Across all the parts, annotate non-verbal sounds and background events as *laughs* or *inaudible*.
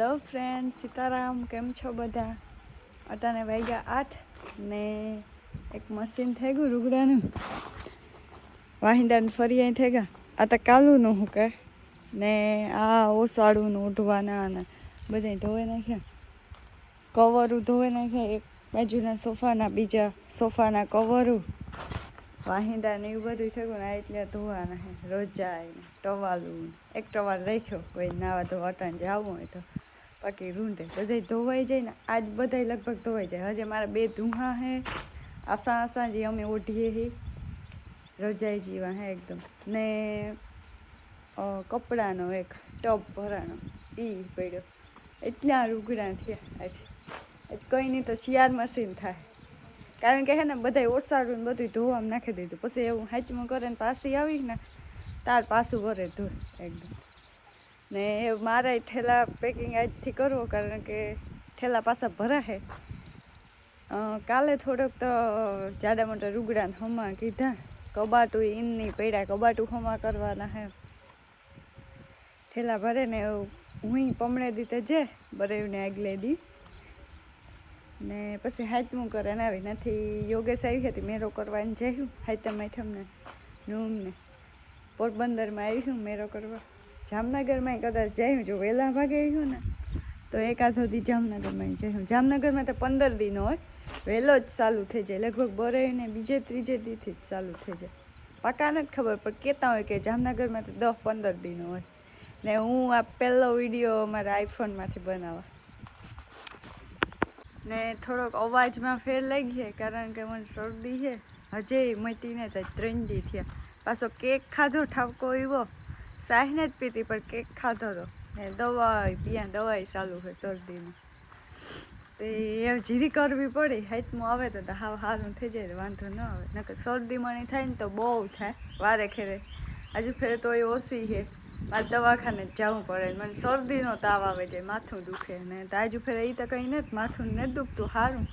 Hello friend Sitaram, કેમ છો બધા? અટાને વાગ્યા આઠ ને એક મશીન થઈ ગયું રૂગડાનું. વાહિંદાને ફરી અહીં થઈ ગયા. આ તો કાલુનું હું કે ને આ ઓસાડુંનું ઉઢવાના ને બધા ધોઈ નાખ્યા. કવરું ધોઈ નાખ્યા. એક બાજુના સોફાના, બીજા સોફાના કવરું. વાહિંદા ને એવું બધું થયું ને આ એટલે ધોવાના ને ટવાલું એક ટવાલ રાખ્યો. કોઈ નાવા ધોવા અટાને જવું હોય તો. બાકી રૂંઢે બધા ધોવાઈ જાય ને, આજ બધાય લગભગ ધોવાઈ જાય. હજે મારા બે ધુહા હે, આસા આસા જે અમે ઓઢીએ હે, રજાઈ જીવા હે એકદમ. ને કપડાનો એક ટબ ભરાણો, ઈ પડ્યો. એટલા રૂગડા થયા આજે. આજ કંઈ નહીં તો શિયાળ મશીન થાય. કારણ કે હે ને, બધાય ઓસાડું બધું ધોવામાં નાખી દીધું. પછી એવું હાચમાં કરે ને પાછી આવી ને, તાર પાછું કરે ધોય એકદમ. ને મારે ઠેલા પેકિંગ આજથી કરવો કારણ કે ઠેલા પાછા ભરાશે કાલે થોડોક તો જાડા મોટા રૂગડા હમા કીધા. કબાટું ઈનની પડ્યા કબાટું હમા કરવાના હે. ઠેલા ભરે ને હું પમણે દીતે જે બરેવને આગલે દી. ને પછી હાથમું કરે ને આવી. નથી યોગેશ આવી હતી મેરો કરવાની જયું હાથમ આઠમને રૂમને પોરબંદરમાં આવ્યું મેરો કરવા. જામનગરમાં કદાચ જઈ જો વહેલા ભાગે આવ્યું ને, તો એકાદ સુધી જામનગરમાં જયું જામનગરમાં તો પંદર દિન હોય. વહેલો જ ચાલુ થઈ જાય. લગભગ બરે ને બીજે ત્રીજે દીથી જ ચાલુ થઈ જાય. પાકા નથી ખબર, પણ કહેતા હોય કે જામનગરમાં તો દસ પંદર દિન હોય. ને હું આ પહેલો વીડિયો મારા આઈફોનમાંથી બનાવવા ને થોડોક અવાજમાં ફેર લાગી છે કારણ કે મને શરદી છે. હજે મટીને તો ત્રણ દી થયા. પાછો કેક ખાધો, ઠાવકો એવો સાહીને જ પીતી પણ કેક ખાધો હતો ને દવાઈ પીયા દવાઈ ચાલુ હોય શરદીની તે એ જીરી કરવી પડી, હાથમાં આવે તો હાવ સારું થઈ જાય, વાંધો ન આવે. નકર શરદી મણી થાય ને તો બહુ થાય, વારે ખેરે હજુ ફેર તો એ ઓછી છે. મારે દવાખાને જ જવું પડે. મને શરદીનો તાવ આવે છે, માથું દુખે ને તો હજુ ફેર એ તો કંઈ નથી, માથું નથી દુખતું સારું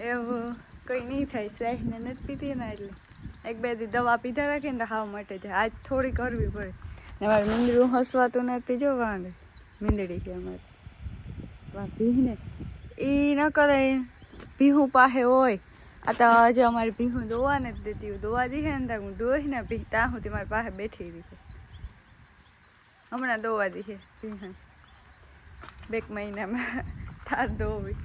એવું કંઈ નહીં થાય સાહીને નથી પીતી ને એટલે. એક બે દી દવા પીધા રાખીને તો હાવ મટે જાય. આજ થોડી કરવી પડે. ને મારે મીંદડું હસવાતું નથી, જો વાંધે મીંદડી છે અમારે. ભીહને? એ ન કરે. ભીહું પાસે હોય. આ તો આજે અમારે ભીહું દોવા નથી દેતી. હું દોવા દીધે ને ત્યાં હું દોઈ ને ભીહ ત્યાં સુધી મારી પાસે બેઠી રહી છે. હમણાં દોવા દીધે ભીહું બે મહિનામાં *laughs* થાર દોવી.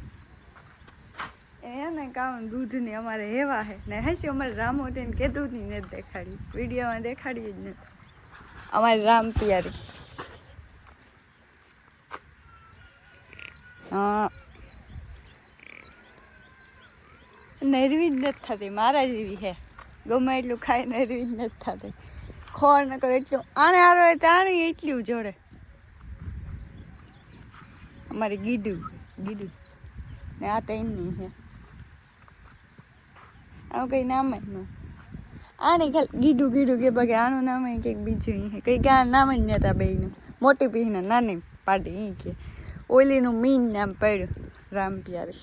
એ ને કામ દૂધની અમારે હેવા હે. ને હસી અમારે રામ કીધું કે દૂધની નથી દેખાડી. વિડીયોમાં દેખાડી જ નથી. અમારી રામ પિયારી. હા. નરવી જ નથી થતી, મારા જેવી હે. ગમે એટલું ખાઈ નરવી જ નથી થતી. ખોર ન કરે, એટલું આને આરો તાણી એટલું જોડે. અમારી ગીડું ગીડું. ને આ તો એની હે. આનું કંઈ નામ જ ન. આને ખાલી ગીડું ગીડું કે બાકી આનું નામ એ કંઈક બીજું એ કંઈક આ નામ જ નતા બેયનું. મોટી પીને નાની પાડી અહીં કે ઓલીનું મીન નામ પડ્યું, રામપિયારી.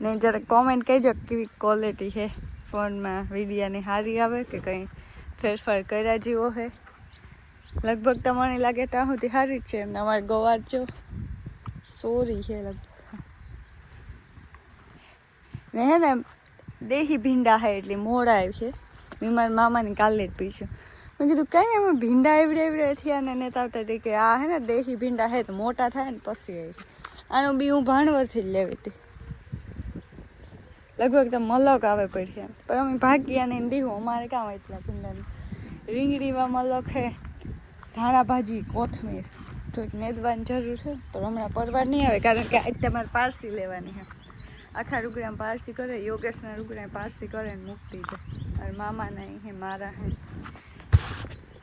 ને જરા કોમેન્ટ કહેજો કેવી ક્વોલિટી છે ફોનમાં વિડીયાની સારી આવે કે કંઈ ફેરફાર કર્યા જેવો છે લગભગ તમને લાગે ત્યાં સુધી સારી જ છે એમ. અમારે ગોવા જો સોરી છે લગભગ. ને હે ને, દેહી ભીંડા હે એટલે મોડા આવી છે. મારા મામાને કાલે જ પીશું મેં કીધું, કંઈ અમે ભીંડા એવડે એવડે થયા ને નેતા આવતા કે, આ હે ને દેહી ભીંડા હે તો મોટા થાય ને પછી આવી આનું બી હું ભાણવરથી જ લેવી હતી. લગભગ તો મલક આવે પડી એમ. પણ અમે ભાગ્યા ને દીવું અમારે કામ એટલા ભીંડાને. રીંગડીમાં મલક હે, ધાણા ભાજી, કોથમીર. થોડીક નેદવાની જરૂર છે, પણ હમણાં પરવાર નહીં આવે કારણ કે આજ તમારે પારસી લેવાની છે. આખા રૂગડા પારસી કરે, યોગેશના રૂગડા પારસી કરે ને મૂકતી જાય અને મામાના હે મારા હે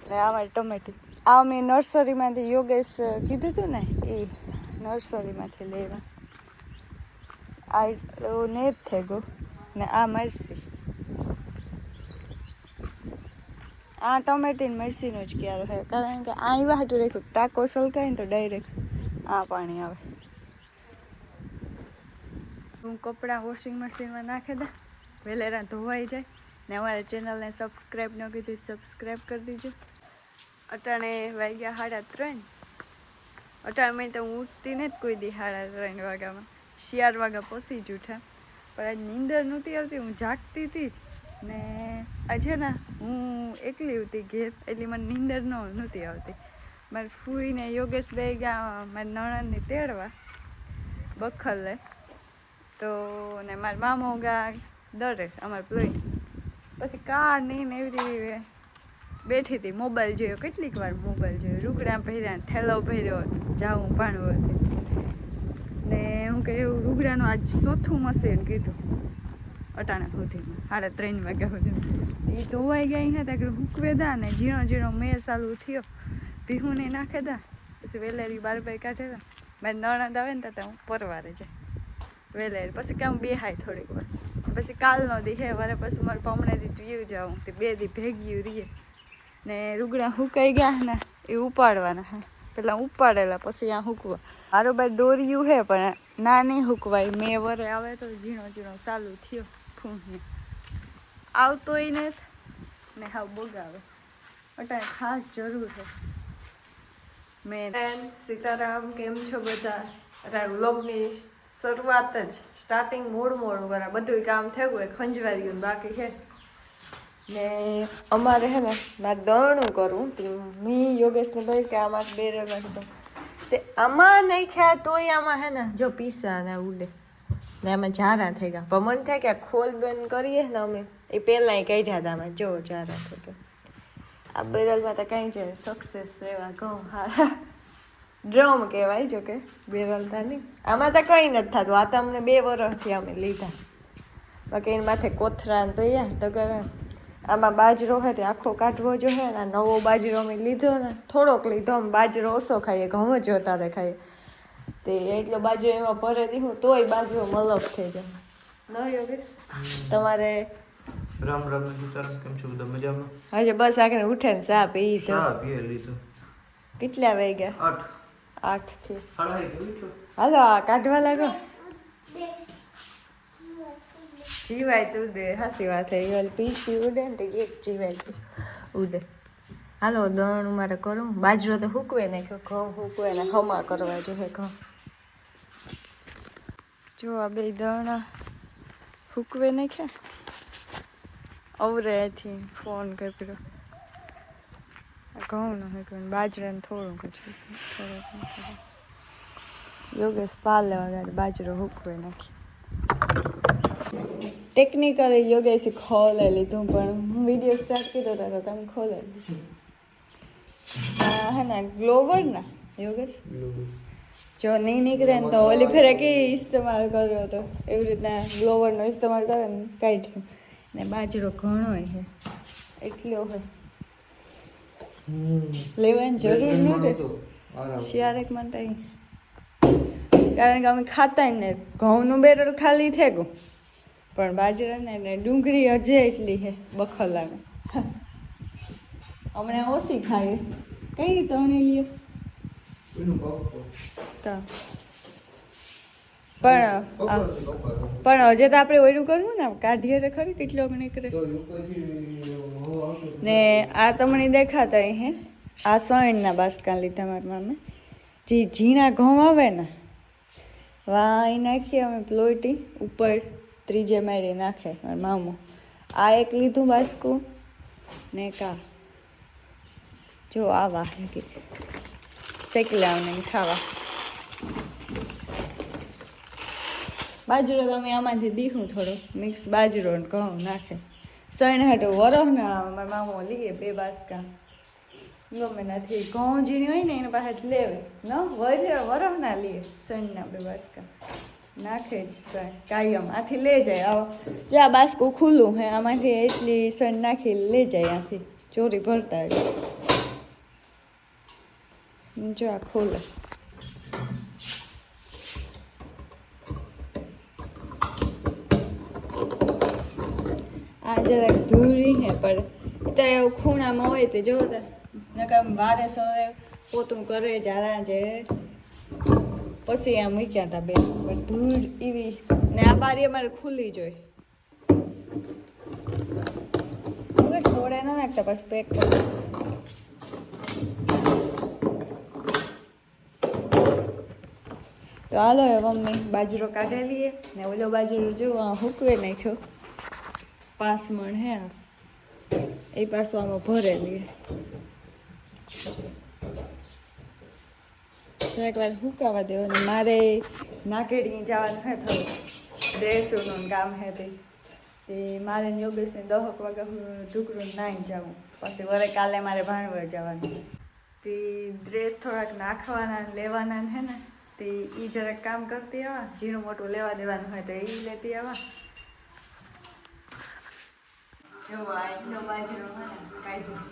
ને આ મારી ટમેટી. આ મેં નર્સરીમાંથી યોગેશ કીધું હતું ને, એ નર્સરીમાંથી લેવા. આ નેબ થઈ ગયો. ને આ મરસી. આ ટમેટી મરસીનો જ ક્યારો છે, કારણ કે આ એવા હાટું રાખ્યું, ટાકો સલકાય ને તો ડાયરેક્ટ આ પાણી આવે. હું કપડાં વોશિંગ મશીનમાં નાખી દઉં વેલેરા ધોવાઈ જાય. ને અમારા ચેનલને સબસ્ક્રાઈબ ન કીધું સબસ્ક્રાઈબ કરી દીજો. અટાણે વાગ્યા સાડા ત્રણ. અટાણે મહિને તો હું ઉઠતી ને જ કોઈ દી સાડા ત્રણ વાગ્યામાં. શિયાર વાગ્યા પોસી જ ઉઠા પણ આજ નીંદર નહોતી આવતી, હું જાગતી હતી જ. ને આજે ને હું એકલી હતી ઘેર એટલે મને નીંદર ન નહોતી આવતી. મારે ફૂઈને યોગેશ બે ગયા, મારી નણંદને તેડવા. બખલે. તો ને મારા મામો ગા દરે અમારે પ્લોઈ પછી કાર નહીં ને એવી રીતે બેઠી હતી, મોબાઈલ જોયો. કેટલીક વાર મોબાઈલ જોયો. રૂગડા પહેર્યા થેલો પહેર્યો જાઉં ભાણું હતી. ને હું કે એવું રૂગડાનું આજ ચોથું મશીન કીધું. અટાણા સુધીમાં, સાડા ત્રણ વાગ્યા સુધી. એ ધોવાઈ ગયા હતા કે હુકવે દા ને ઝીણો ઝીણો મેં ચાલુ થયો. ભીહુને નાખે દા. પછી વેલેરી બાર બાઈ કાઢે મેં નણંદ આવે ને તો હું પરવારે જાય. વેલેરી પછી કામ બેહાય થોડીક વાર. પછી કાલનો દી હે, વારે પછી મારે પમણેથી પીવું જાઉં, તે બે દી ભેગ્યું રીએ. ને રૂગડા હુકાઈ ગયા ને, એ ઉપાડવાના હે. પેલા ઉપાડેલા, પછી આ હુકવા. બારોબાર દોર્યું હે, પણ ના નહીં હુકવાય. મેં વરે આવે તો ઝીણો ઝીણો ચાલુ થયો ફૂંને આવતોય ને ને હા બગાવે. અટાણે ખાસ જરૂર છે મેં સીતારામ, કેમ છો બધા? વ્લોગની શરૂઆત જ. સ્ટાર્ટિંગ મોડ મોડ બરાબર બધું કામ થયું હોય ખંજવાઈ ગયું બાકી છે. ને અમારે હે ને મારે દળણું કરું મી યોગેશને ભાઈ કે આમાં બે રહેવાનું તો. તે આમાં નહીં ખ્યા તોય આમાં હે ને, જો પીસા ને ઉડે. ને આમાં જારા થઈ ગયા. મને થાય કે ખોલ બંધ કરીએ ને અમે, એ પહેલાં કાઢ્યા હતા આમાં. જો જારા થઈ ગયા. આ બેરલમાં તો કાંઈ જ સક્સેસ રહેવા ઘઉં હા. ડ્રમ કહેવાય જો કે બેરલતા નહીં. આમાં તો કંઈ નથી થતું. આ તો અમને બે વર્ષથી અમે લીધા. બાકી એની માથે કોથરા ને પડ્યા તો કરે. આમાં બાજરો હોય તે આખો કાઢવો જોઈએ ને નવો બાજરો અમે લીધો ને થોડોક લીધો આમ બાજરો ઓછો ખાઈએ ઘઉં જ વધારે ખાઈએ. તે એટલો બાજરો એમાં ભરે દીધું તોય બાજરો મલક થઈ જાય. ન યોગેશ તમારે રામ રામ કેમ છો બધા મજામાં? હજે બસ આગળ ઉઠે ને ચા પી તો. કેટલા વાગ્યા? આઠ. આઠથી હાલો કાઢવા લાગો. જીવાય તો ઉડે હાસી વાત થઈ વાલ પીસી ઉડે ને તો એક જીવાય તો. ઉડે. હાલો દળણું મારે કરું. બાજરો તો હૂકવે નાખ્યો ઘઉં હૂકવે ને હમા કરવા જોઈએ ઘઉં. જો આ બે દણા હૂકવે નાખ્યા અવરેથી ફોન કર્યો. ઘઉં નહીં હોય બાજરાને થોડું કશું યોગેશ લેવા ગયા બાજરો હુકવે નાખી. ટેકનિકલી યોગેશે ખોલે લીધું પણ હું વીડિયો સ્ટાર્ટ કર્યો હતો તો તમે ખોલે હે ને, ગ્લોવર ના, યોગેશ? જો નહીં નીકળે ને તો ઓલી ફેરે કે ઇસ્તેમાલ કર્યો હતો એવી રીતના ગ્લોવરનો ઇસ્તેમાલ કરે ને કાઢ્યું ને બાજરો ઘણો છે એટલો હોય લેવાની જરૂર નહોતી શિયારેક માટે કારણ કે અમે ખાતા ને ઘઉંનું બેરલ ખાલી થઈ ગયું. પણ બાજરાને ને ડુંગળી હજે એટલી છે બખલાને. હમણાં ઓછી ખાઈ. કઈ તણે લ્યો? પણ પણ હજે તો આપણે ઓયલું કરવું ને કાઢીએ તો ખરી કેટલો નીકળે ને આ તમને દેખાતા હે. આ સોયણના બાસકા લીધા મારા મામે. જે ઝીણા ઘઉં આવે ને વા નાખીએ અમે પ્લોટી ઉપર ત્રીજે મારી નાખે મારા મામો. આ એક લીધું બાસકું ને કા જો આ કે શેકલા ને ખાવા. બાજરો તમે આમાંથી દીખું થોડું. મિક્સ બાજરો ને ઘઉં નાખે. સણ હાટો વરહ ના મારા મામો લઈએ બે બાસકા. ગમે નથી ઘઉં ઝીણી હોય ને એના પાસે લેવે. ન, વરે વરહના લઈએ સણના બે બાસકા. નાખે જ સણ કાયમ આથી લે જાય. આવો, જો આ બાસકું ખુલ્લું હે, આમાંથી એટલી સણ નાખી લે જાય આથી. ચોરી ભરતા જો આ ખોલે. જરાક ધૂળી હે, પણ ત્યાં એવું ખૂણામાં હોય તે જોવો નકામ વારે સવારે પોતું કરે જારા જે. પછી આમ મૂક્યા હતા બે. પણ ધૂળ એવી. ને આ બારી અમારે ખુલ્લી જોઈ બસ થોડે ના નાખતા, પછી પેક તો હાલો હવે મમ્મી બાજરો કાઢી ને ઓલો બાજરો જો આ હુકવે નાખ્યો. પાંચ મણ હે. એ પાછું આમાં ભરે લઈએ જરાક વાર હુકાવા દેવાનું મારે નાકેડી જવાનું હે થોડું. ડ્રેસોનું કામ હે તે. તે મારે યોગેશને દહક વાગે ઢુકરું નાઈ જવું પછી વરે કાલે મારે ભાણવડ જવાનું. તે ડ્રેસ થોડાક નાખવાના લેવાના હે ને, તે એ જરાક કામ કરતી આવા, ઝીણું મોટું લેવા દેવાનું હોય તો એ લેતી આવા. જો આ એટલો બાજરો હે ને કાઢ્યો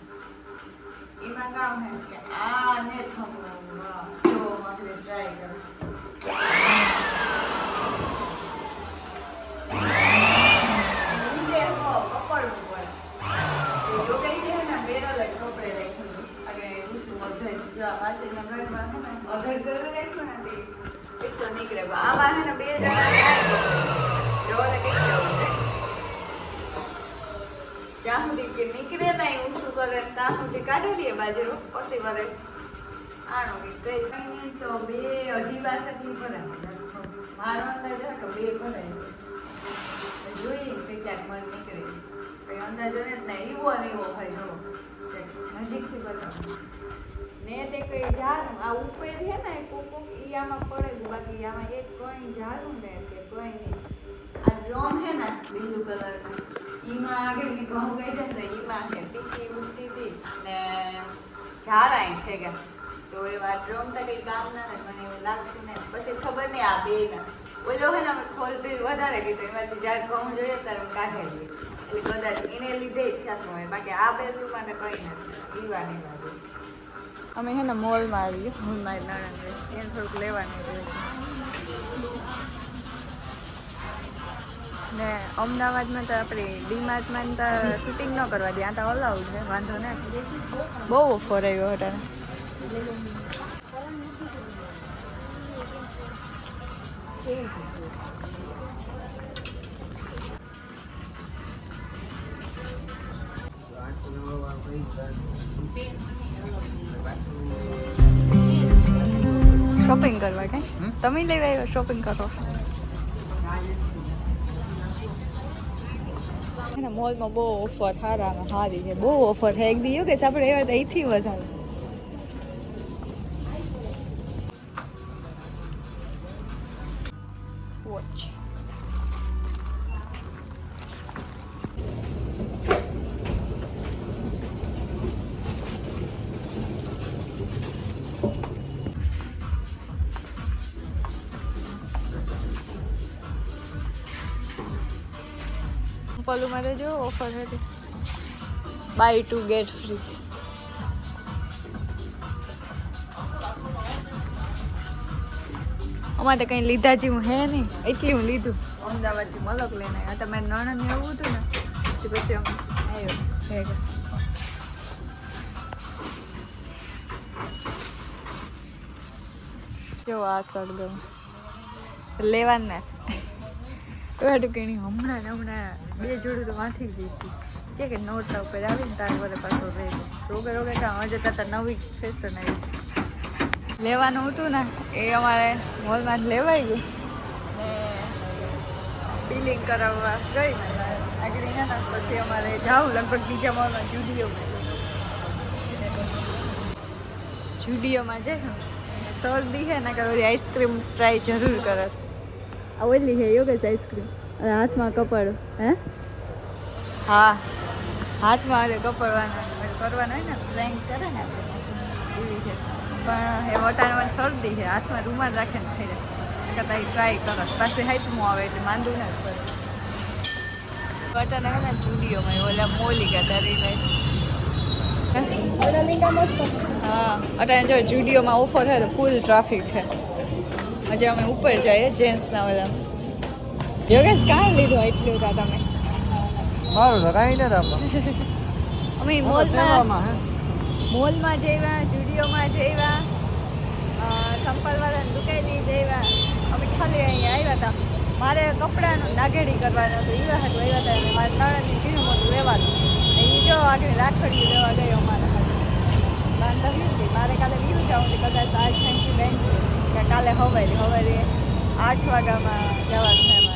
એમાં કામ હે કે આ ને થમવું વાહ જો આપણે ટ્રાય કરું ઊંધે હો, કપડવું પડે. તો યોગેશ છે ને બેરલ જ કપડે રાખ્યું હતું. અને ઊંચું અધર. જો આ પાસેના ઘરમાં છે ને, અધર ઘરે રાખ્યું ને તે એક તો નીકળે. પણ આમાં છે ને બે જણા જાય તો ઓલે કેટલી આવું છે. જ્યાં સુધી કે નીકળે નહીં ઊંચું કરે ને ત્યાં સુધી કાઢી લઈએ બાજરો પછી વરે. આનો કે કઈ કઈ તો બે અઢી બાસઠની ભરાય. મારો અંદાજ હોય તો બે ભરાય. જોઈએ કે ક્યાંક મન નીકળે. કઈ અંદાજો ને નહીં એવો અને એવો ભાઈ જો. નજીકથી બતાવો. ને તે કઈ જારું આ ઉપર છે ને કોક કોક પડે છે. બાકી આમાં એક કોઈ જારું ને કે કોઈ નહીં. આ ડ્રોમ છે ને બ્લુ કલરનું. ઈમાં આગળની ઘઉં ગઈ ને ઈમાં છે પીસી ઉઠતી હતી ને ઝારા એમ થઈ ગયા. તો એવા ડ્રોમ તો કંઈ કામ ના મને એવું લાગતું ને, પછી ખબર નહીં આ બે ના. ઓલો હે ને, અમે ખોલ બિલ વધારે કીધું, એમાંથી જ્યારે ઘઉં જોઈએ ત્યારે અમે કાઢે લઈએ. એટલે કદાચ એને લીધે જ થતું હોય, બાકી આ બેલું મને કંઈ નથી પીવાની બાજુ અમે હે ને મોલમાં આવી હું મારી નણંદ એને થોડુંક લેવાનું ને અમદાવાદમાં તો આપણે ડીમાર્ટમાં તો શૂટિંગ ન કરવા દે આ તો અલાઉડ છે વાંધો ને બહુ ઓફર આવ્યો હતા. શોપિંગ કરવા કઈ તમે લેવા આવ્યો શોપિંગ કરો? એના મોલમાં બહુ ઓફર સારામાં સારી છે બહુ ઓફર છે. એક દીયો કે આપણે એવા અહીંથી વધારે. વોચ પલુમાં તો જો ઓફર હતી. બાય ટુ ગેટ ફ્રી અમારે કંઈ લીધા જેવું હે નહીં. એટલી હું લીધું. અમદાવાદથી મલક લઈને આ તમે નણંદ ને એવું હતું ને તો પછી અમે આવ્યો ભેગા. જો આ સળગમ લેવાના. એવા ટૂંકણી હમણાં ને હમણાં બે જોડું તો વાંથી જ કે કે નોટા ઉપર આવીને તાર વરે પાછો રહે રોગે રોગે કામ જતા હતા નવી ફેશન આવી. લેવાનું હતું ને, એ અમારે મોલમાં જ લેવાઈ ગયું. ને બિલિંગ કરાવવા ગઈ આગળ હે પછી અમારે જાઉં લગભગ બીજા મોલમાં જુડિયોમાં જુડિયોમાં જાય શરદી છે ને કરો આઈસ્ક્રીમ ટ્રાય જરૂર કરત આ ઓલી છે યોગેશ આઈસ્ક્રીમ હાથમાં કપડ, હે? હા, હાથમાં કપડવાના કરવાના હોય ને ફ્રેન્ક કરે ને એવી છે. પણ એ વટાને મને શરદી છે, હાથમાં રૂમાલ રાખે ને થઈ જાય કદાચ ટ્રાય કરો. પાસે હાઈટમાં આવે એટલે માંદું ના પડે. વટાને છે ને જુડીઓમાં ઓલા મોલી ગયા તારી નાઈસ હા અત્યારે જો જુડીઓમાં ઓફર છે તો ફૂલ ટ્રાફિક છે. હજી અમે ઉપર જઈએ જેન્ટ્સના બધા યોગેશ કાં લીધું એટલું હતા તમે? મારું તો કાંઈ નથી આમાં. *laughs* અમે મોલમાં મોલમાં જઈવા જુડીઓમાં જઈવા સંપલવાળાની દુકાની જઈવા અમે ખાલી અહીંયા આવ્યા હતા. મારે કપડાનું નાગેડી કરવાનું હતું. એવા હતું આવ્યા હતા એટલે મારે નણંદની ઝીણું મોટું લેવાનું એ જો આગળ રાખડી લેવા ગયો અમારા બાંધવ્યું નથી મારે કાલે વીરું જવું છે. કદાચ આજ થેન્ક યુ બેન કે કાલે હવારે હવારે આઠ વાગ્યામાં જવાનું